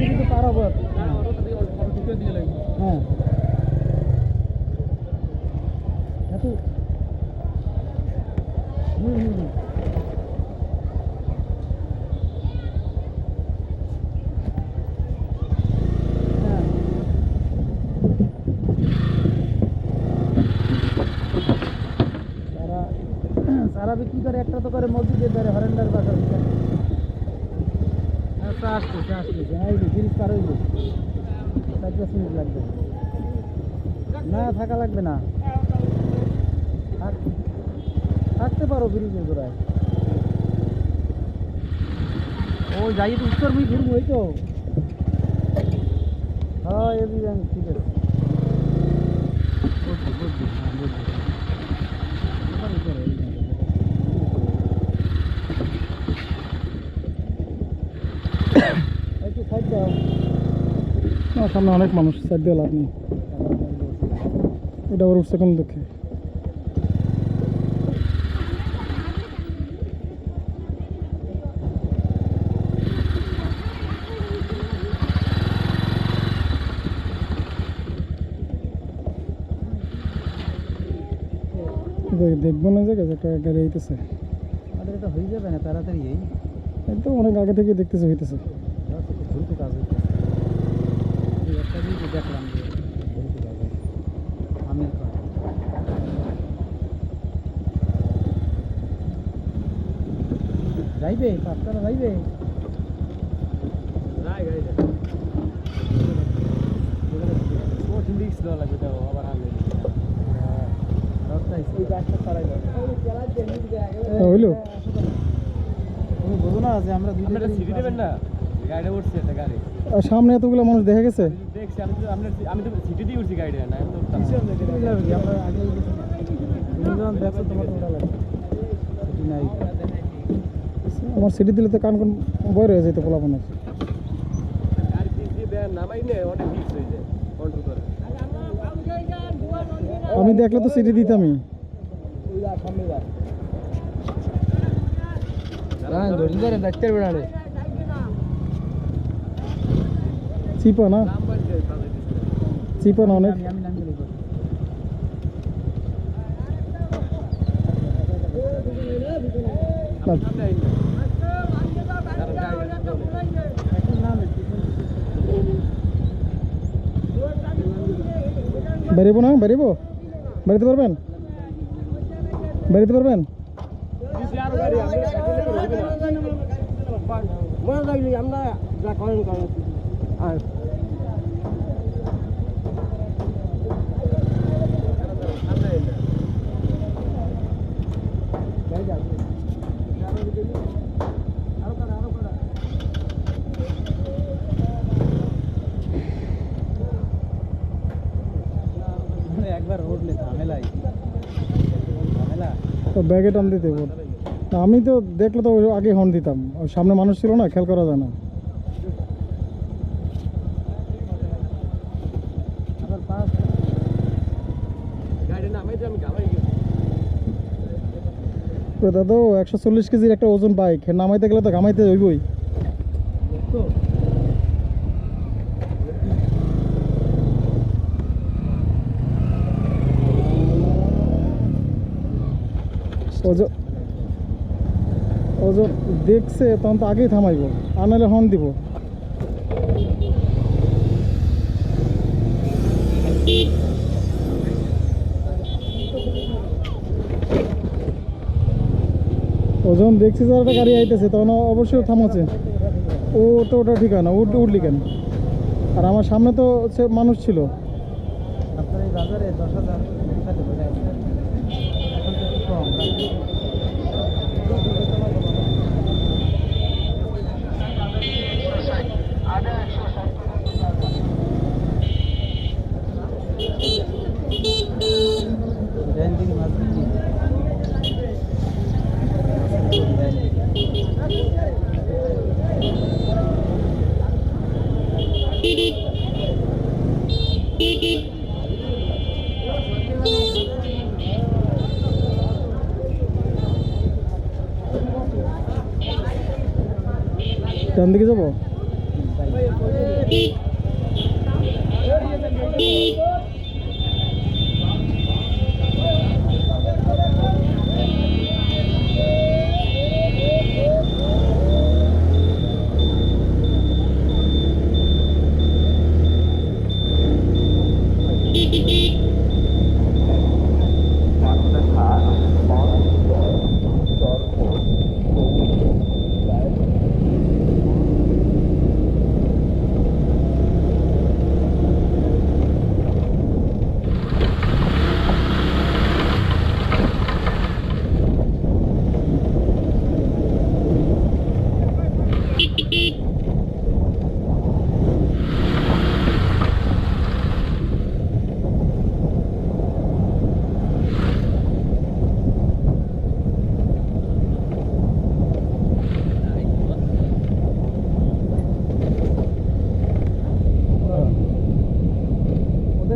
কিন্তু পার হব হ্যাঁ। হুম হুম। হ্যাঁ। তারা তারা বিক্রি করে, একটা তো করে মসজিদের ধারে হরেন্দার আচ্ছা আসতেছে আসতেছে মিনিট লাগবে। থাকা লাগবে না। থাক- থাকতে পারো ও, যাই উত্তর মুই ঘুরবো, এই তো। হ্যাঁ ঠিক আছে বুঝছি বুঝছি হ্যাঁ বুঝছি এবার উপরে, এই ব্যাংকে। একটু সাইড দাও না সামনে অনেক মানুষ সাইড দিয়ে লাভ নেই। এটা আবার উঠছে কোন দেখে। দেখব না যে একটা গাড়ি আইতেছে। আমাদের এটা হয়ে যাবে না তাড়াতাড়ি এই একদম অনেক আগে থেকে দেখতেছে হইতেছে ধর তো খুব দ্রুত কাজ হচ্ছে এই একটা জিনিস দেখলাম যে আমির খান যাইবে পাঁচটারা যাইবে? হ্যাঁ, হইল? তুমি বোঝো না যে আমরা আপনারা সিটি দেবেন না? উঠছে একটা গাড়ি। আর সামনে এতগুলো মানুষ দেখা গেছে? দেখছি আমি তো আমি তো সিটি দিয়ে উঠছি না। আমরা সিটি দিলে তো কান কোন বয় রয়ে যেত পোলাপানের গাড়ি দিয়ে দিয়ে দেন নামাই নে অনেক ফিক্স হয়ে যায় কন্ট্রোল করে। আমি দেখলে তো সিটি দিতামই। দেখতে পারবে না রে চিপা না চিপা না অনেক নাম না, বেরিয়েবো বেরোতে পারবেন বেরোতে পারবেন আমরা যা করেন করেন তো ব্যাগে টান দিতে আমি তো দেখলে তো আগে হর্ন দিতাম। সামনে মানুষ ছিল না খেয়াল করা যায় না আবার পাস গাড়ি নামাই দিয়ে আমি ঘামাই গেছি তো দাদা একশো চল্লিশ কেজির একটা ওজন বাইক নামাইতে গেলে তো ঘামাইতে হইবই। ওজন ওজন দেখছে, তখন তো আগেই থামাইব, আর নাহলে হর্ন দিব। ওজন দেখছি যে একটা গাড়ি আইতেছে তখন অবশ্যই থামাচ্ছে। ও তো ওটা ঠিকানা উঠ উঠলি কেন? আর আমার সামনে তো হচ্ছে মানুষ ছিল। আপনার এই ডান দিকে যাবো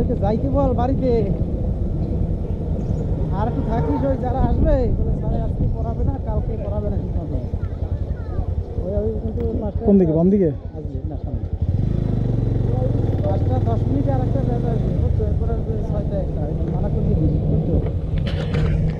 বাড়িতে যাইতে বল বাড়িতে? আর একটু থাকিস ওই যারা আসবে বলে স্যারে আজকে পড়াবে না কালকে পড়াবে না ঠিক মতো ওই কিন্তু কোন দিকে বাম দিকে? আসবে না সামনে। পাঁচটা দশ মিনিট আর একটা ব্যাপার এরপরে ছয়টা একটা মানা করতে দিবি বুঝছ?